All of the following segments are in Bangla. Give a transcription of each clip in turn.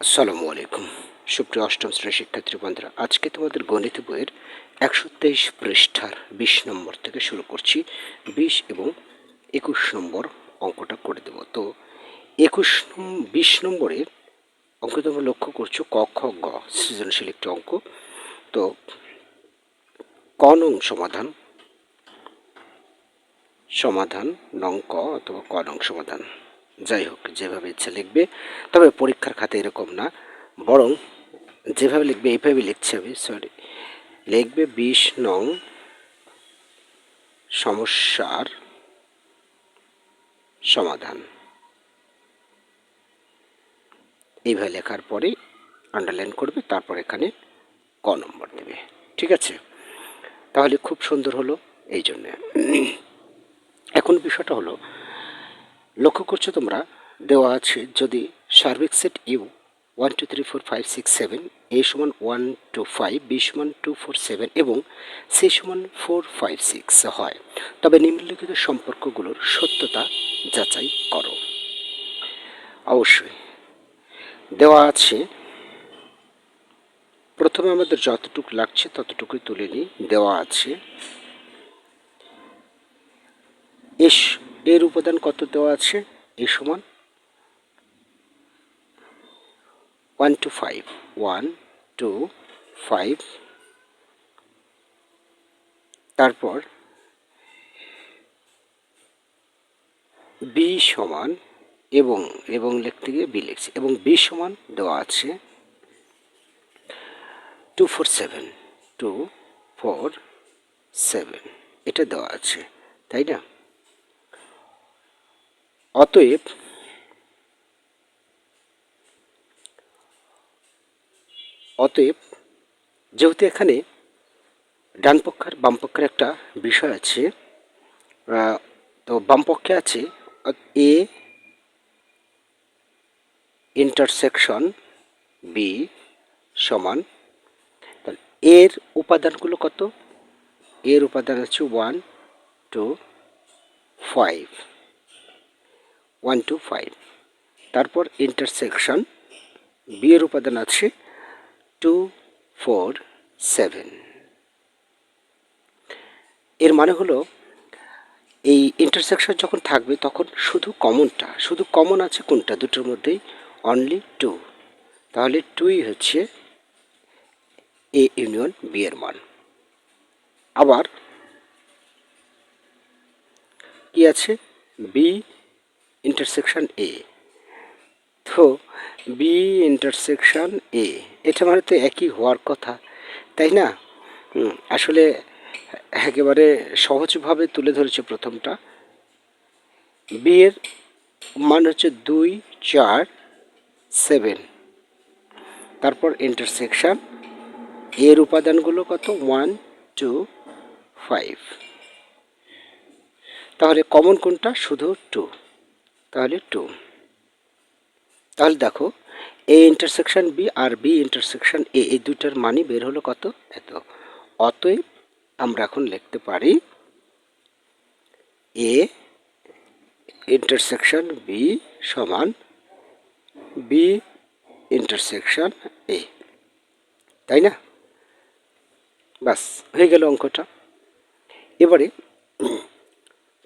আসসালামু আলাইকুম। সুপ্রিয় অষ্টম শ্রেণির শিক্ষার্থী বন্ধুরা, আজকে তোমাদের গণিত বইয়ের একশো তেইশ পৃষ্ঠার বিশ নম্বর থেকে শুরু করছি। বিশ এবং একুশ নম্বর অঙ্কটা করে দেব। তো একুশ বিশ নম্বরের অঙ্ক তোমরা লক্ষ্য করছ, ক, খ, গ, সৃজনশীল একটি অঙ্ক। তো ক নং সমাধান সমাধান নং ক অথবা ক নং সমাধান। যাই হোক যেভাবে ইচ্ছা লিখবে, তবে পরীক্ষার খাতে এরকম না। বরং যেভাবে লিখবে এইভাবে লিখছে আমি সরি লিখবে বিশ নং সমস্যার সমাধান। এইভাবে লেখার পরে আন্ডারলাইন করবে, তারপর এখানে ক নম্বর দেবে। ঠিক আছে? তাহলে খুব সুন্দর হলো, এই জন্যে। এখন বিষয়টা হলো লক্ষ্য করছ তোমরা? দেওয়া আছে যদি সার্বিক set U one two three four five six seven A সমান ওয়ান টু ফাইভ বি সমান টু ফোর সেভেন এবং সি সমান ফোর ফাইভ সিক্স হয়। তবে নিম্নলিখিত সম্পর্কগুলোর সত্যতা যাচাই করো। অবশ্যই। দেওয়া আছে, প্রথমে আমাদের যতটুকু লাগছে ততটুকুই তুলে নিই। দেওয়া আছে, এস এর উপাদান কত দেওয়া আছে? এ সমান one two five one two five তারপর বি সমান এবং এবং লিখতে গিয়ে বি লিখছি। এবং বি সমান দেওয়া আছে two four seven two four seven এটা দেওয়া আছে, তাই না? অতএব অতএব যেহেতু এখানে ডান বাম পক্ষের একটা বিষয় আছে তো বাম পক্ষে আছে এ ইন্টারসেকশন বি সমান এর উপাদানগুলো কত? এর উপাদান আছে one two five one two five তারপর ইন্টারসেকশন বি এর উপাদান আছে টু ফোর সেভেন এর মানে হলো, এই ইন্টারসেকশন যখন থাকবে তখন শুধু কমনটা শুধু কমন আছে কোনটা? দুটোর মধ্যেই অনলি টু তাহলে টুই হচ্ছে এ ইউনিয়ন বি এর মান। আবার কি আছে? বি ইন্টারসেকশন এ তো বি ইন্টারসেকশন এ এটা মানে তো একই হওয়ার কথা, তাই না? আসলে একেবারে সহজভাবে তুলে ধরেছে প্রথমটা। বি এর মান হচ্ছে দুই, চার সেভেন তারপর ইন্টারসেকশন এর উপাদানগুলো কত? ওয়ান টু ফাইভ তাহলে কমন কোনটা? শুধু টু তাহলে টু তাহলে দেখো এ ইন্টারসেকশন বি আর বি ইন্টারসেকশন এ এই দুইটার মানই বের হলো কত? এত। অতএব আমরা এখন লিখতে পারি এ ইন্টারসেকশন বি সমান বি ইন্টারসেকশন এ তাই না? বাস হয়ে গেল অঙ্কটা। এবারে,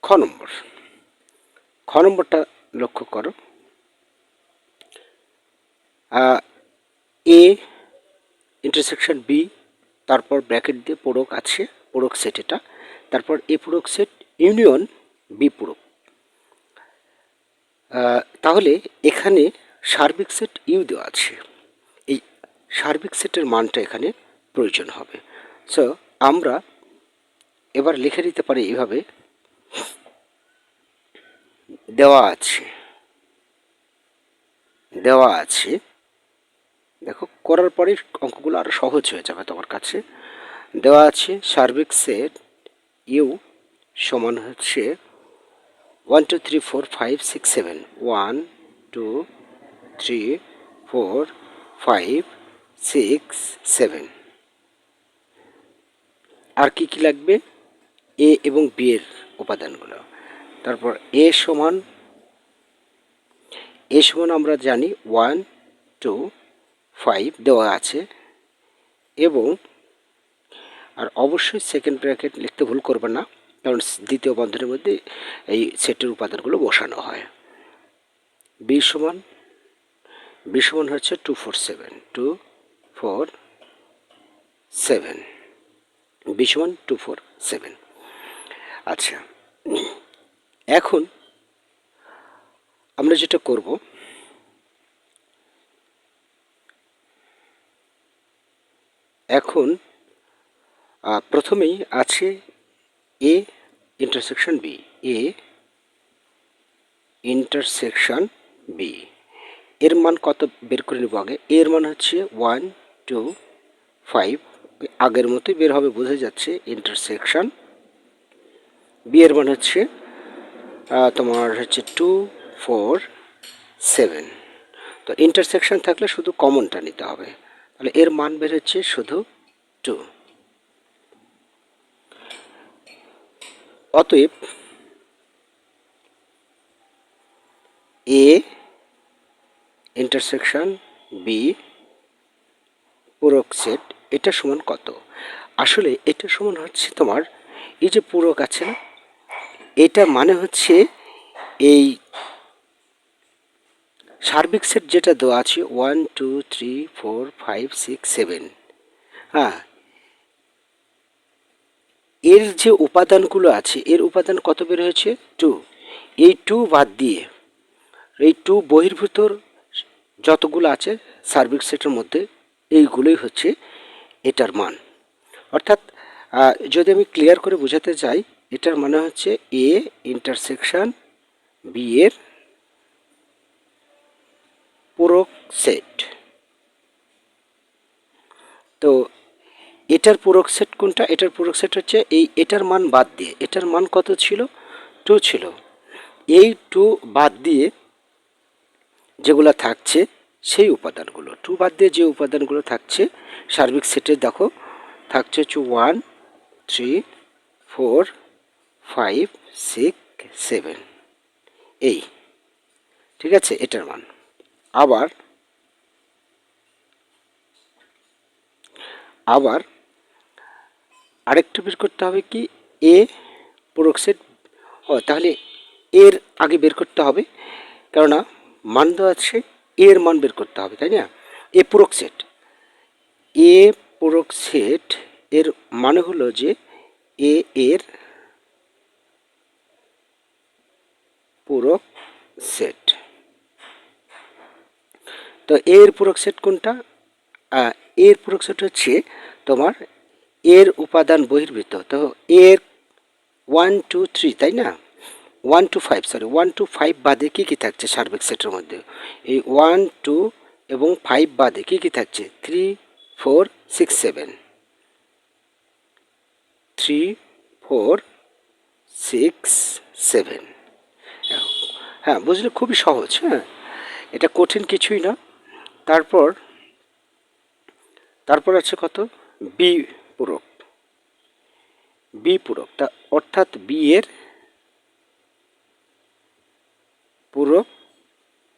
খ নম্বর। খ নম্বরটা লক্ষ্য করো। এ ইন্টারসেকশন বি তারপর ব্র্যাকেট দিয়ে পূরক আছে, পূরক সেট এটা। তারপর এ পূরক সেট ইউনিয়ন বি পূরক। তাহলে এখানে সার্বিক সেট ইউ দেওয়া আছে। এই সার্বিক সেটের মানটা এখানে প্রয়োজন হবে। সো আমরা এবার লিখে দিতে পারি এইভাবে দেওয়া আছে। দেওয়া আছে। দেখো, করার পরে অঙ্কগুলো আরও সহজ হয়ে যাবে তোমার কাছে। দেওয়া আছে, সার্বিক সেট ইউ সমান হচ্ছে one two three four five six seven one two three four five six seven আর কি কি লাগবে? এ এবং বি এর উপাদানগুলো। তারপর এ সমান এ সমান আমরা জানি ওয়ান, টু, ফাইভ দেওয়া আছে। এবং, আর অবশ্যই সেকেন্ড ব্র্যাকেট লিখতে ভুল করবে না, কারণ দ্বিতীয় বন্ধনের মধ্যে এই সেটের উপাদানগুলো বসানো হয়। বি সমান বি সমান হচ্ছে two four seven two four seven B সমান টু ফোর সেভেন আচ্ছা। এখন আমরা যেটা করব, এখন প্রথমেই আছে A intersection B A intersection B এর মান কত বের করে নেব আগে? এর মান হচ্ছে ওয়ান টু ফাইভ আগের মতোই বের হবে, বোঝা যাচ্ছে ইন্টারসেকশন বি এর মান হচ্ছে তোমার হচ্ছে টু ফোর সেভেন তো ইন্টারসেকশন থাকলে শুধু কমনটা নিতে হবে। তাহলে এর মান বের হচ্ছে শুধু টু অতএব এ ইন্টারসেকশন বি পূরক সেট এটা সমান কত? আসলে এটা সমান হচ্ছে তোমার, এই যে পূরক আছে না এটা মানে হচ্ছে এই সার্বিক সেট যেটা দেওয়া আছে one two three four five six seven হ্যাঁ। এর যে উপাদানগুলো আছে, এর উপাদান কত বের হয়েছে? টু এই টু বাদ দিয়ে, এই টু বহির্ভূতর যতগুলো আছে সার্বিক সেটের মধ্যে, এইগুলোই হচ্ছে এটার মান। অর্থাৎ যদি আমি ক্লিয়ার করে বোঝাতে চাই এটার মানে হচ্ছে এ ইন্টারসেকশন বি এর পূরক সেট তো এটার পূরক সেট কোনটা? এটার পূরক সেট হচ্ছে এই এটার মান বাদ দিয়ে। এটার মান কত ছিল? টু ছিল। এই টু বাদ দিয়ে যেগুলো থাকছে সেই উপাদানগুলো। টু বাদ দিয়ে যে উপাদানগুলো থাকছে, সার্বিক সেটে দেখো, থাকছে হচ্ছে one three four five six seven এই, ঠিক আছে, এটার মান। আবার আবার আরেকটু বের করতে হবে কি? এ পূরক সেট ও, তাহলে এর আগে বের করতে হবে, কেননা মান দেওয়া আছে, এর মান বের করতে হবে, তাই না? এ পূরক সেট এ পূরক সেট এর মানে হলো যে এ এর পূরক সেট তো এর পূরক সেট কোনটা? এর পূরক সেট হচ্ছে তোমার এর উপাদান বহির্ভূত। তো এর ওয়ান টু থ্রি তাই না? One two five sorry one two five বাদে কী কী থাকছে সার্বিক সেটের মধ্যে? এই ওয়ান টু এবং ফাইভ বাদে কী কী থাকছে? Three four six seven three four six seven হ্যাঁ বুঝলে খুবই সহজ হ্যাঁ। এটা কঠিন কিছুই না। তারপর তারপর আছে কত? বি পূরক। বি পূরক, তা অর্থাৎ বি এর পূরক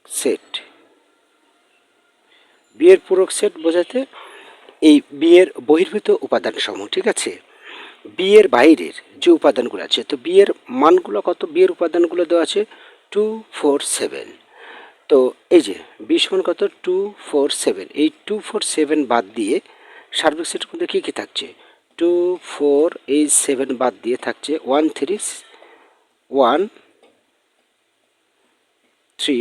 সেট। বি এর পূরক সেট বোঝাতে এই বি এর বহির্ভূত উপাদান সমূহ ঠিক আছে? বি এর বাইরের যে উপাদানগুলো আছে, তো বি এর মানগুলো কত? বি এর উপাদানগুলো দেওয়া আছে টু ফোর সেভেন তো এই যে বি কত? টু ফোর সেভেন এই টু ফোর সেভেন বাদ দিয়ে সার্বিক সেটের মধ্যে কী কী থাকছে? টু ফোর এই সেভেন বাদ দিয়ে থাকছে one three one three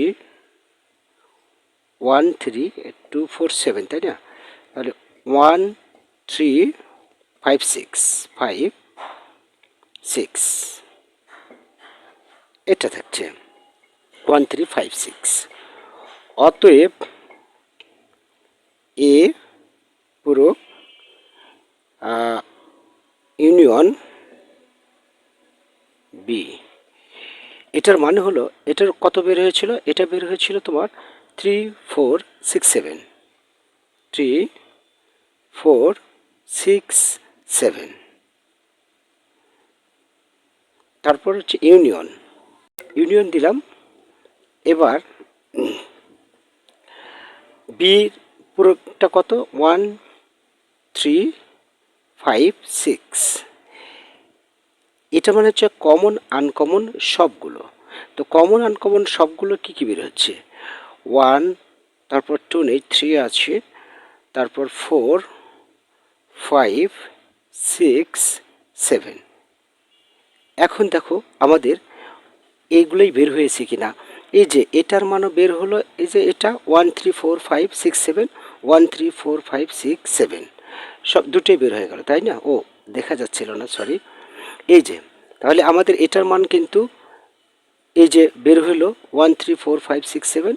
one three two four seven তাই না? তাহলে one three five six five six এটা থাকছে। ওয়ান থ্রি ফাইভ সিক্স অতএব এ পুরো ইউনিয়ন বি এটার মানে হলো, এটার কত বের হয়েছিল? এটা বের হয়েছিল তোমার three four six seven three four six seven তারপর হচ্ছে ইউনিয়ন ইউনিয়ন দিলাম এবার বির পুরোটা কত? ওয়ান থ্রি ফাইভ সিক্স এটা মানে হচ্ছে কমন আনকমন সবগুলো। তো কমন আনকমন সবগুলো কী কী বের হচ্ছে? ওয়ান তারপর টু নেই থ্রি আছে। তারপর ফোর ফাইভ সিক্স সেভেন এখন দেখো আমাদের এইগুলোই বের হয়েছে কি না এই যে এটার মানও বের হলো, এই যে এটা one three four five six seven one three four five six seven সব দুটোই বের হয়ে গেল, তাই না? ও, দেখা যাচ্ছিল না সরি এই যে, তাহলে আমাদের এটার মান কিন্তু এই যে বের হলো one three four five six seven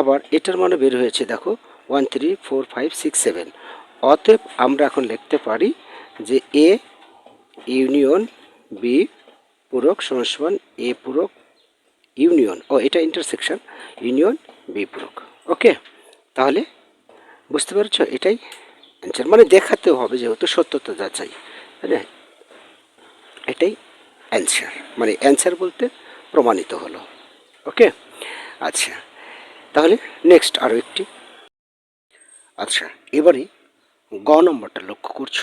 আবার এটার মানও বের হয়েছে, দেখো one three four five six seven অতএব আমরা এখন লিখতে পারি যে এ ইউনিয়ন বি পূরক সমান সমান এ পূরক ইউনিয়ন, ও এটা ইন্টারসেকশন ইউনিয়ন বি পূরক ওকে, তাহলে বুঝতে পারছ? এটাই অ্যান্সার মানে দেখাতে হবে যেহেতু সত্যতা যাচাই, তাই না? এটাই অ্যান্সার মানে অ্যান্সার বলতে প্রমাণিত হলো। ওকে আচ্ছা তাহলে নেক্সট আরও একটি। আচ্ছা এবারে গ নম্বরটা লক্ষ্য করছ।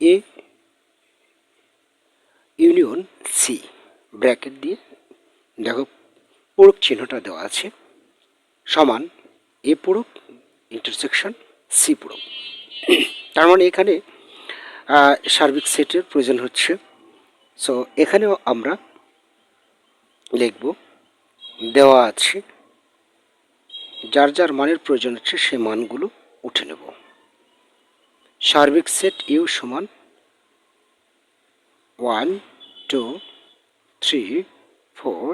এ, ইউনিয়ন সি, ব্র্যাকেট দিয়ে দেখো, পূরক চিহ্নটা দেওয়া আছে, সমান এ পূরক ইন্টারসেকশন সি পূরক। তার মানে এখানে সার্বিক সেটের প্রয়োজন হচ্ছে। সো এখানেও আমরা লিখব, দেওয়া আছে, যার যার মানের প্রয়োজন হচ্ছে সে মানগুলো উঠে নেব। সার্বিক সেট ইউ সমান one two three four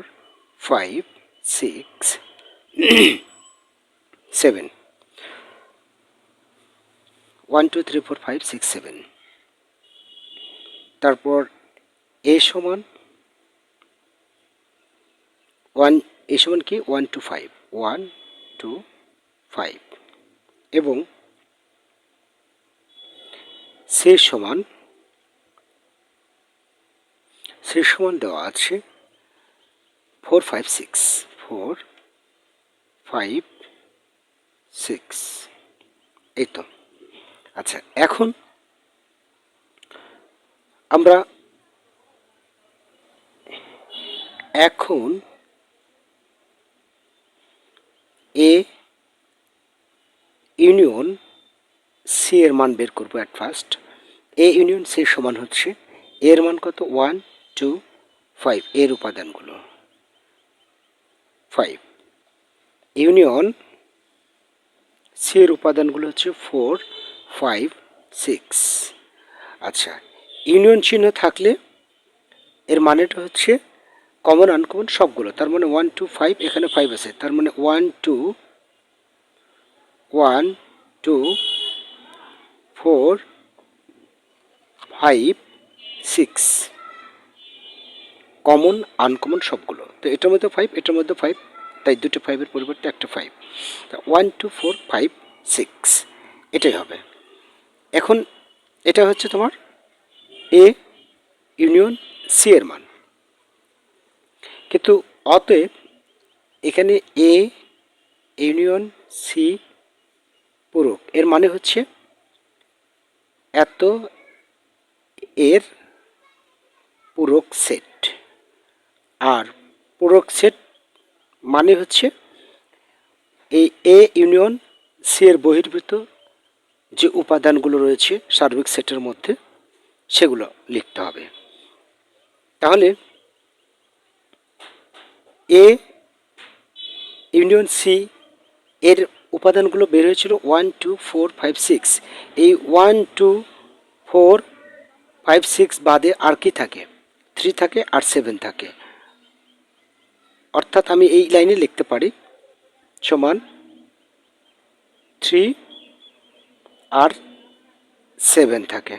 five six seven one two three four five six seven তারপর এ সমান ওয়ান এ সমান কি? One two five one two five এবং সে সমান সে সমান দেওয়া আছে four five six four five six এই তো আচ্ছা এখন আমরা এখন এ ইউনিয়ন সি এর মান বের করব at first A union C সমান হচ্ছে এর মান কত? ওয়ান টু ফাইভ এর উপাদানগুলো। ফাইভ ইউনিয়ন সি এর উপাদানগুলো হচ্ছে ফোর ফাইভ সিক্স আচ্ছা ইউনিয়ন চিহ্ন থাকলে এর মানেটা হচ্ছে কমন আনকমন সবগুলো। তার মানে ওয়ান টু ফাইভ এখানে ফাইভ আছে। তার মানে one two one two four five six common uncommon সবগুলো। তো এটার মধ্যে ফাইভ এটার মধ্যে ফাইভ তাই দুটো ফাইভের পরিবর্তে একটা ফাইভ তা one two four five six এটাই হবে। এখন এটা হচ্ছে তোমার এ ইউনিয়ন সি এর মান। কিন্তু অতএব এখানে এ ইউনিয়ন সি পূরক। এর মানে হচ্ছে এত এর পূরক সেট আর পূরক সেট মানে হচ্ছে এই এ ইউনিয়ন সি এর বহির্ভূত যে উপাদানগুলো রয়েছে সার্বিক সেটের মধ্যে, সেগুলো লিখতে হবে। তাহলে এ ইউনিয়ন সি এর উপাদানগুলো বের হয়েছিল one two four five six এই one two four five six বাদে আর কি থাকে? থ্রি থাকে আর সেভেন থাকে। অর্থাৎ আমি এই লাইনে লিখতে পারি, সমান থ্রি আর সেভেন থাকে।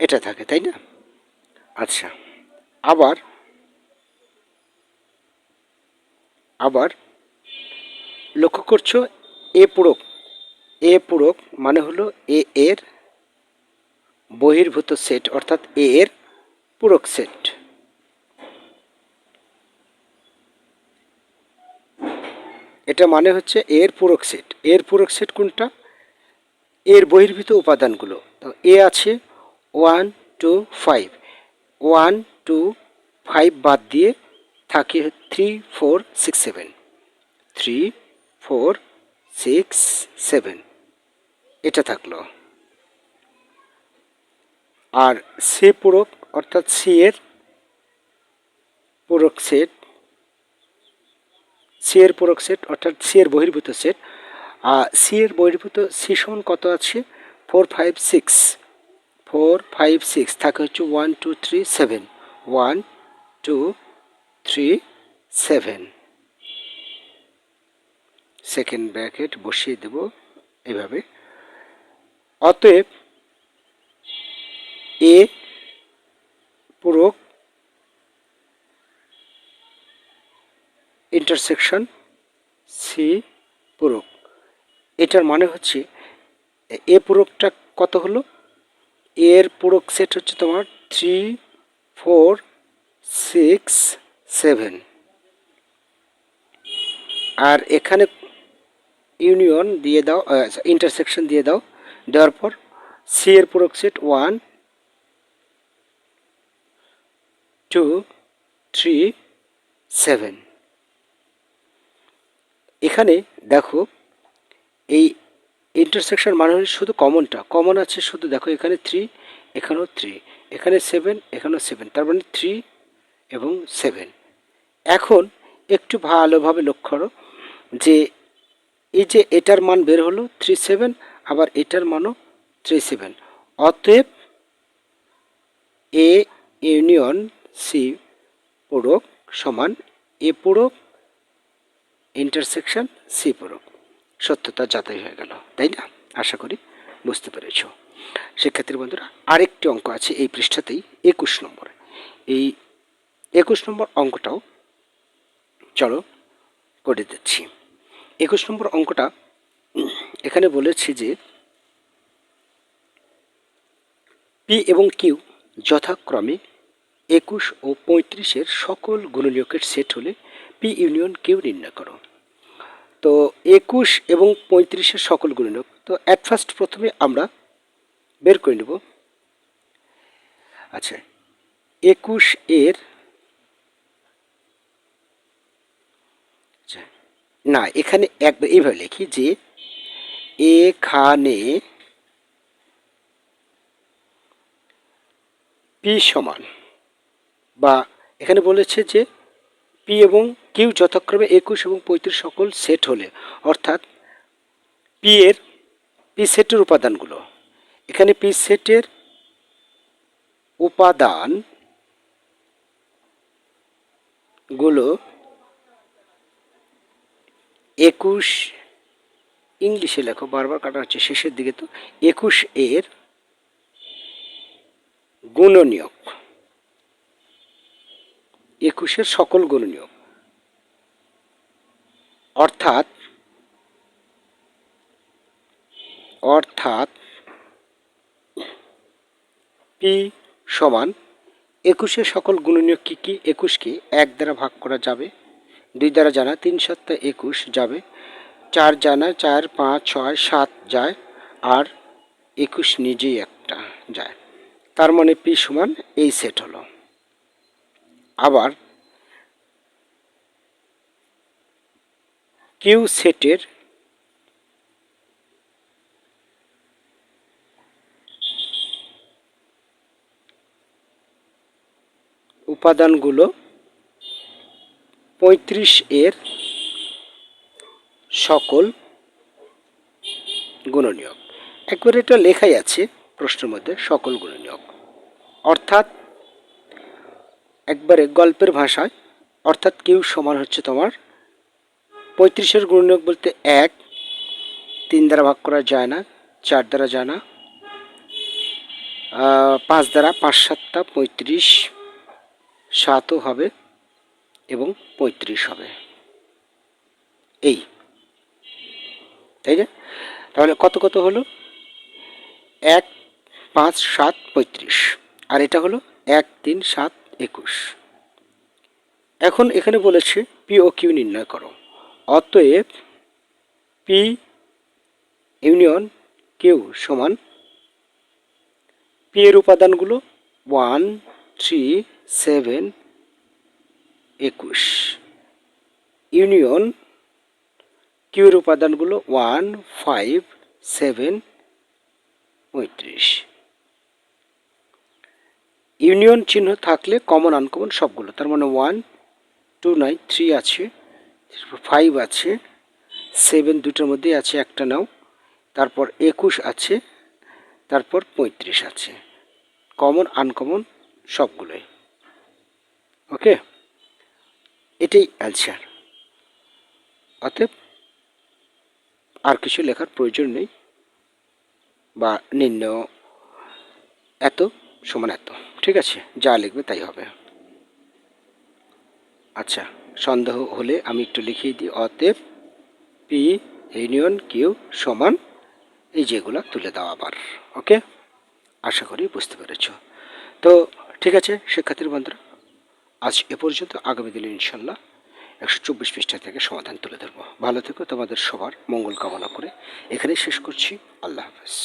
এটা থাকে, তাই না? আচ্ছা আবার আবার লক্ষ্য করছ, এ পূরক এ পূরক মানে হলো এ এর বহির্ভূত সেট অর্থাৎ এ এর পূরক সেট এটা মানে হচ্ছে এর পূরক সেট এর পূরক সেট কোনটা? এর বহির্ভূত উপাদানগুলো। এ আছে one, two, five. One, two, five বাদ দিয়ে থাকে three, four, six, seven. Three, four, six, seven. এটা থাকল। আর সে পূরক অর্থাৎ সি এর পূরক সেট সি এর পূরক সেট অর্থাৎ সি এর বহির্ভূত সেট। আর সি এর বহির্ভূত সি সমান কত আছে? Four five six. Four five six, থাকে হচ্ছে one, two, three, seven. One, two, three, seven. Second bracket বসিয়ে দেব এভাবে। অতএব এ পূরক ইন্টারসেকশন সি পূরক। এটার মানে হচ্ছে এ পূরকটা কত হলো? এর পূরক সেট হচ্ছে তোমার থ্রি ফোর সিক্স সেভেন আর এখানে ইউনিয়ন দিয়ে দাও ইন্টারসেকশন দিয়ে দাও। দেওয়ার পর সি এর পূরক set one two three seven এখানে দেখো, এই ইন্টারসেকশন মানে হচ্ছে শুধু কমনটা কমন আছে শুধু দেখো এখানে থ্রি এখানেও থ্রি এখানে সেভেন এখানেও সেভেন তার মানে থ্রি এবং সেভেন এখন একটু ভালোভাবে লক্ষ্য করো যে এই যে এটার মান বের হলো থ্রি সেভেন আবার এটার মানও থ্রি সেভেন অতএব এ ইউনিয়ন সি পূরক সমান এ পূরক ইন্টারসেকশন সি পূরক সত্যতা যাচাই হয়ে গেল, তাই না? আশা করি বুঝতে পেরেছ। শিক্ষার্থীর বন্ধুরা, আরেকটি অঙ্ক আছে এই পৃষ্ঠাতেই, একুশ নম্বর। এই একুশ নম্বর অঙ্কটাও চলো করে দিচ্ছি। একুশ নম্বর অঙ্কটা এখানে বলেছি যে পি এবং কিউ যথাক্রমে একুশ ও পঁয়ত্রিশের সকল গুণনীয়কের সেট হলে পি ইউনিয়ন কিউ নির্ণয় করো। তো একুশ এবং পঁয়ত্রিশের সকল গুণনীয়ক। তো অ্যাট ফার্স্ট প্রথমে আমরা বের করে নেব। আচ্ছা একুশ এর আচ্ছা না, এখানে একবার এইভাবে লিখি যে এখানে পি সমান বা এখানে বলেছে যে পি এবং কিউ যথাক্রমে একুশ এবং পঁয়ত্রিশ সকল সেট হলে, অর্থাৎ পি এর পি সেটের উপাদানগুলো। এখানে পি সেটের উপাদানগুলো একুশ ইংলিশে লেখো, বারবার কাটা হচ্ছে, শেষের দিকে তো। একুশ এর গুণনীয়ক। একুশের সকল গুণনীয়ক অর্থাৎ অর্থাৎ পি সমান একুশের সকল গুণনীয় কী কী? একুশকে এক দ্বারা ভাগ করা যাবে। দুই দ্বারা জানা তিন সপ্তাহ একুশ যাবে। চার জানা চার পাঁচ ছয় সাত যায়। আর একুশ নিজেই একটা যায়। তার মানে পি সমান এই সেট হলো। আবার কিউ সেটের উপাদানগুলো পঁয়ত্রিশ এর সকল গুণনীয়ক। একবার এটা লেখাই আছে প্রশ্নের মধ্যে, সকল গুণনীয়ক। অর্থাৎ একবারে গল্পের ভাষায়, অর্থাৎ কিউ সমান হচ্ছে তোমার পঁয়ত্রিশের গুণনীয়ক বলতে এক, তিন দ্বারা ভাগ করা যায় না, চার দ্বারা যায় না পাঁচ দ্বারা, পাঁচ সাতটা পঁয়ত্রিশ, সাতও হবে এবং পঁয়ত্রিশ হবে। এই, তাই না? তাহলে কত কত হলো? এক, পাঁচ, সাত, পঁয়ত্রিশ। আর এটা হলো এক, তিন, সাত একুশ। এখন এখানে বলেছে পি ও কিউ নির্ণয় করো। অতএব পি ইউনিয়ন কিউ সমান পি এর উপাদানগুলো ওয়ান, থ্রি, সেভেন, একুশ। ইউনিয়ন কিউর উপাদানগুলো ওয়ান, ফাইভ, সেভেন, পঁয়ত্রিশ। ইউনিয়ন চিহ্ন থাকলে কমন আনকমন সবগুলো। তার মানে ওয়ান টু নাই থ্রি আছে ফাইভ আছে সেভেন দুটোর মধ্যে আছে একটা নাও। তারপর একুশ আছে, তারপর পঁয়ত্রিশ আছে। কমন আনকমন সবগুলোই। ওকে এটাই অ্যান্সার অতএব আর কিছু লেখার প্রয়োজন নেই বা নিম্ন এত। সমান এত ঠিক আছে, যা লিখবে তাই হবে। আচ্ছা সন্দেহ হলে আমি একটু লিখিয়ে দিই। অতএব পি ইউনিয়ন কিউ সমান এই যেগুলো তুলে দাও আবার। ওকে আশা করি বুঝতে পেরেছ। তো ঠিক আছে শিক্ষার্থীর বন্ধুরা, আজ এ পর্যন্ত। আগামী দিনে ইনশাল্লাহ একশো চব্বিশ পৃষ্ঠা থেকে সমাধান তুলে ধরবো। ভালো থেকো, তোমাদের সবার মঙ্গল কামনা করে। এখানেই শেষ করছি। আল্লাহ হাফেজ।